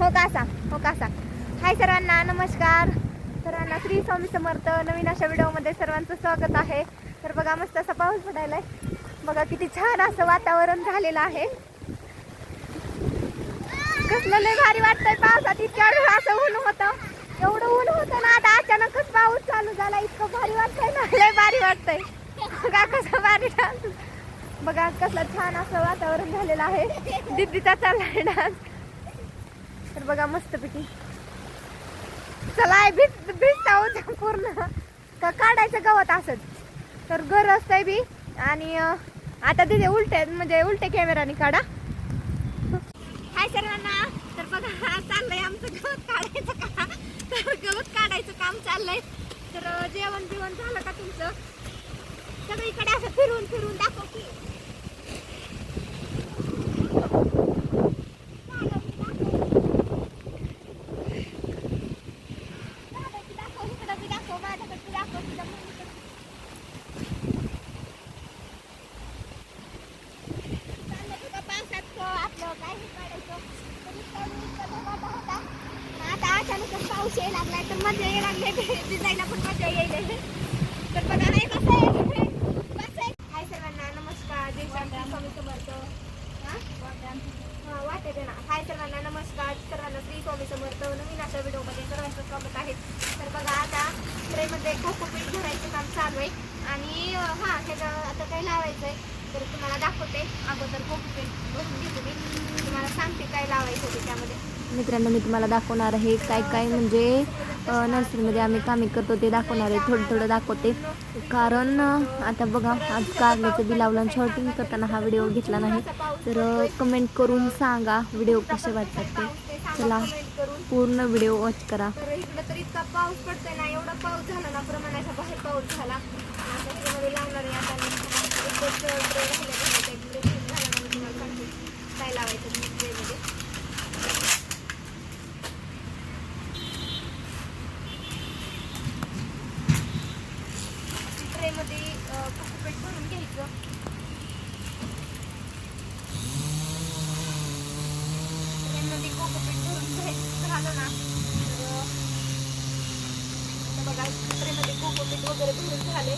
हो का सांग हो कासा हाय सर्वांना नमस्कार. सर्वांना श्री स्वामी समर्थ नवीन अशा व्हिडिओमध्ये सर्वांचं स्वागत आहे. तर बघा मस्त असा पाऊस पडायलाय. बघा किती छान असं वातावरण झालेलं आहे. कसलं लय भारी वाटतंय पावसात. इतक्या वेळ असं ऊन होतं. एवढं ऊन होतं ना आता अचानकच पाऊस चालू झाला. इतकं भारी वाटतंय ना. लय भारी वाटतंय. बघा कसं भारी डान्स. बघा कसलं छान असं वातावरण झालेलं आहे. दिदीचा चाललाय डान्स. तर बघा मस्तपैकी. चला भिज भिजता होत पूर्ण. का काढायचं गवत असत तर घर असतंय बी. आणि आता तिथे उलटे म्हणजे उलटे कॅमेराने काढा. हाय सर्वांना. तर बघा चाललंय आमचं गवत काढायचं का? तर गवत काढायचं काम चाललंय. तर जेवण बिवण झालं का तुमचं? सगळीकडे असं फिरून फिरून दाखव की दाखव, दाखव, इकडं बी दाखव, माझ्याकडे बी दाखव, तुझ्या मम्मीकडे. चाललंय बघा पावसात अं, आपलं काय हे काढायचं. तर इतका वेळ इतका धमाका होता. आणि आता अचानकच पाऊस यायला लागलाय तर मजा यायला लागले भिजायला पण मजा येईल तर बघा नाही कसं आहे कसं आहे हाय सर्वांना नमस्कार स्वामी समर्थ वाटते ना हाय सर्वांना नमस्कार सर्वांना श्री स्वामी समर्थ नवीन अशा व्हिडिओमध्ये सर्वांचं स्वागत आहे तर बघा आता ट्रेमध्ये कोकोपीठ भरायचं काम चालू आहे. आणि हा ह्याचं आता काही लावायचं आहे तर तुम्हाला दाखवते. अगोदर कोकोपीठ भरून मी. सांगते काय लावायचं होते त्यामध्ये. मित्रांनो मी तुम्हाला दाखवणार आहे काय काय म्हणजे नर्सरीमध्ये आम्ही कामे करतो ते दाखवणार आहे. थोडं थोडं दाखवते. कारण आता बघा आज कारल्याचं बी लावलं आणि शॉर्टिंग करताना हा व्हिडिओ घेतला नाही. तर कमेंट करून सांगा व्हिडिओ कसे वाटतात ते. चला पूर्ण व्हिडिओ वॉच करा. तर इकडं तर इतका पाऊस पडतोय ना एवढा पाऊस झाला ना प्रमाणाच्या बाहेर पाऊस झाला. आता त्याच्यामध्ये लावणार आहे आता मी एकच ट्रे राहिल्या घालायचा एक ट्रे झाला ना मी तुम्हाला सांगते काय लावायचं ट्रेमध्ये ट्रेमध्ये कोकोपीठ भरून घ्यायचं ट्रेमध्ये कोकोपीट भरून घ्यायचं झालं ना तर बघा ट्रेमध्ये कोकोपीट वगैरे भरून झाले.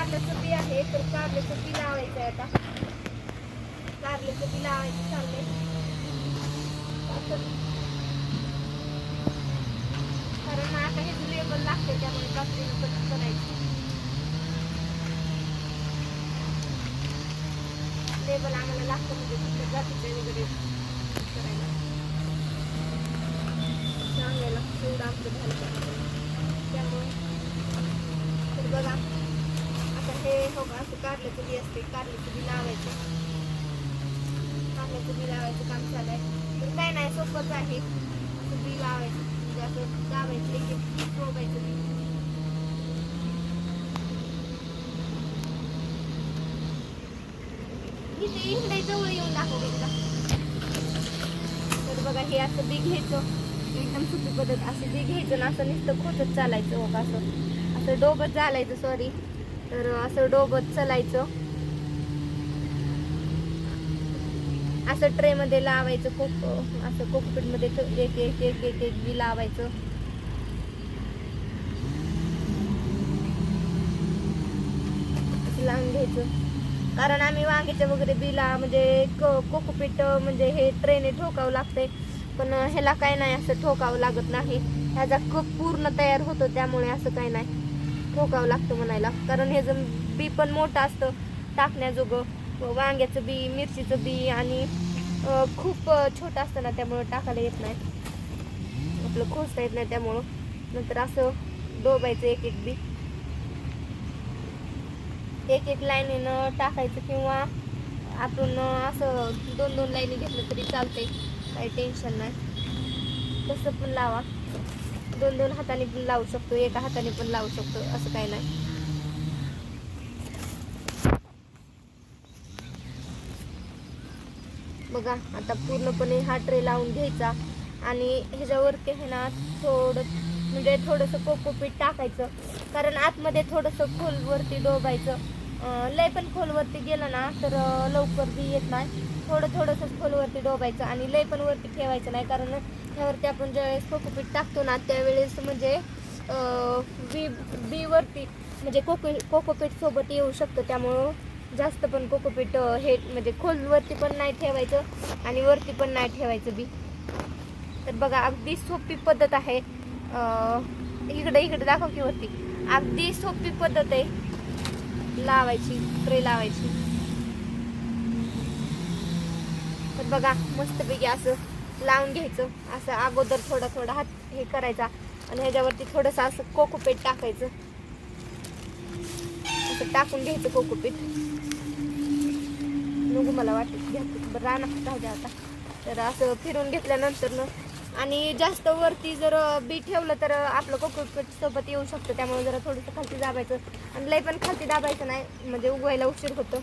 कारल्याचं बी आहे तर कारल्याचं बी लावायचं आहे आता. कारल्याचं बी लावायचं चाललंय. कारण आता हे लेबल लागते त्यामुळे काकडीनं पण करायची. लेबल आम्हाला लागतं म्हणजे तिथे जातीचे वगैरे करायला. सांगायला एवढं आमचं झालं पाहिजे. त्यामुळे तर बघा बघा असं कारल्याचं बी असते कारल्याचं बी लावायचं. कारल्याचं बी लावायचं काम चालू आहे. तर काय नाही सोपंच आहे. असं बी लावायचं म्हणजे असं लावायचं एक एक ठोकायचं बी. इथे इकडे जवळ येऊन दाखव एकदा. तर बघा हे असं बी घ्यायचं. एकदम सोपी पद्धत. असं बी घ्यायचं ना असं नुसतं खोचत चालायचं असं. असं डोबत चालायचं सॉरी तर असं डोबत चालायचं. असं ट्रे मध्ये लावायचं कोक असं कोकोपीटमध्ये एक एक एक एक एक बी लावायचं. लावून घ्यायचं. कारण आम्ही वांग्याच्या वगैरे बिला म्हणजे क- कोकोपीट म्हणजे हे ट्रेने ठोकावं लागते पण ह्याला काय नाही असं ठोकावं लागत नाही. ह्याचा कप पूर्ण तयार होतो त्यामुळे असं काय नाही. ठोकावं लागतं म्हणायला. कारण हे जर बी पण मोठं असतं टाकण्याजोगं वांग्याचं बी मिरचीचं बी आणि खूप छोटं असतं ना त्यामुळं टाकायला येत नाही. आपलं खोसता येत नाही त्यामुळं. नंतर असं डोबायचं एक एक बी. एक एक लाईनीनं टाकायचं किंवा आपण असं दोन दोन लाईनी घेतलं तरी चालते काही टेन्शन नाही. तसं पण लावा. दोन दोन हाताने पण लावू शकतो एका हाताने पण लावू शकतो असं काही नाही. बघा आता पूर्णपणे हा ट्रे लावून घ्यायचा आणि ह्याच्यावरती आहे ना थोडं म्हणजे थोडंसं कोकोपीठ टाकायचं. कारण आतमध्ये थोडंसं खोलवरती डोबायचं. लय पण खोलवरती गेलं ना तर लवकर बी येत नाही. थोडं थोडंसंच खोलवरती डोबायचं आणि लय पण वरती ठेवायचं नाही कारण ह्यावरती आपण ज्यावेळेस कोकोपीट टाकतो ना त्यावेळेस म्हणजे बी बीवरती म्हणजे कोको कोकोपीट सोबत येऊ शकतं. त्यामुळं जास्त पण कोकोपीट हे म्हणजे खोलवरती पण नाही ठेवायचं आणि वरती पण नाही ठेवायचं बी. तर बघा अगदी सोपी पद्धत आहे. इकडे इकडे दाखव की वरती. अगदी सोपी पद्धत आहे. लावायची ट्रे लावायची. तर बघा मस्तपैकी असं लावून घ्यायचं. असं अगोदर थोडा थोडा हात हे करायचा आणि ह्याच्यावरती थोडंसं असं कोकोपीट टाकायचं. असं टाकून घ्यायचं कोकोपीट नको मला वाटत घ्या. बरं राहणार राहू द्या आता. तर असं फिरून घेतल्यानंतर ना आणि जास्त वरती जर बी ठेवलं तर आपलं कोकोपीट सोबत येऊ शकतं. त्यामुळे जरा थोडंसं खालती दाबायचं. आणि लय पण खालती दाबायचं नाही म्हणजे उगवायला उशीर होतं.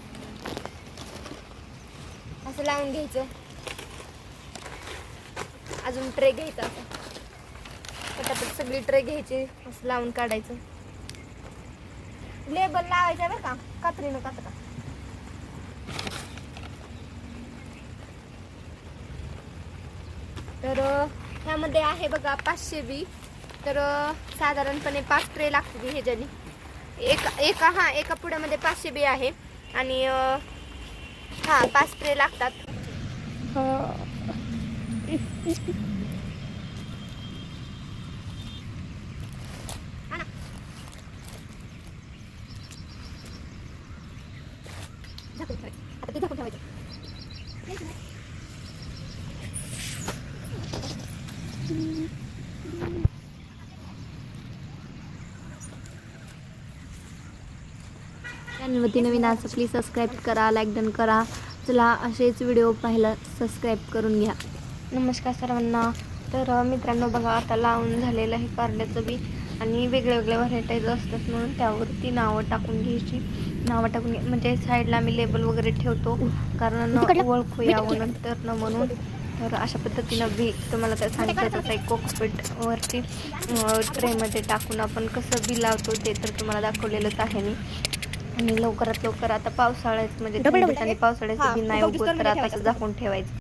असं लावून घ्यायचं. अजून ट्रे घ्यायचा असं पटापट सगळी ट्रे घ्यायची असं लावून काढायचं. लेबल लावायचं बरं का? कात्रीनं कात्रा. तर ह्यामध्ये आहे बघा पाचशे बी तर साधारणपणे पाच ट्रे लागतील ह्याच्यानी एक एका हा एका पुढ्यामध्ये पाचशे बी आहे. आणि हां हा पाच ट्रे लागतात आणा. झाकून ठेवायचं. आता ते झाकून ठेवायचं. चॅनलवरती नवीन असं प्लीज सबस्क्राईब करा लाईक डन करा. चला असेच व्हिडिओ पाहायला सबस्क्राईब करून घ्या. नमस्कार सर्वांना. तर मित्रांनो बघा आता लावून झालेलं आहे कारल्याचं बी आणि वेगळ्या वेगळ्या व्हरायटीज असतात म्हणून त्यावरती नावं टाकून घ्यायची. नावं टाकून म्हणजे साईडला मी लेबल वगैरे ठेवतो. कारण ओळखू यावं नंतर न म्हणून. तर अशा पद्धतीनं बी तुम्हाला तर सांगितलं तसं एक कोकोपीट वरती ट्रेमध्ये टाकून आपण कसं बी लावतो ते तर तुम्हाला दाखवलेलंच आहे मी. आणि लवकरात लवकर आता पावसाळ्यात म्हणजे आणि पावसाळ्याचं बी नाही उगवत तर आता झाकून ठेवायचं.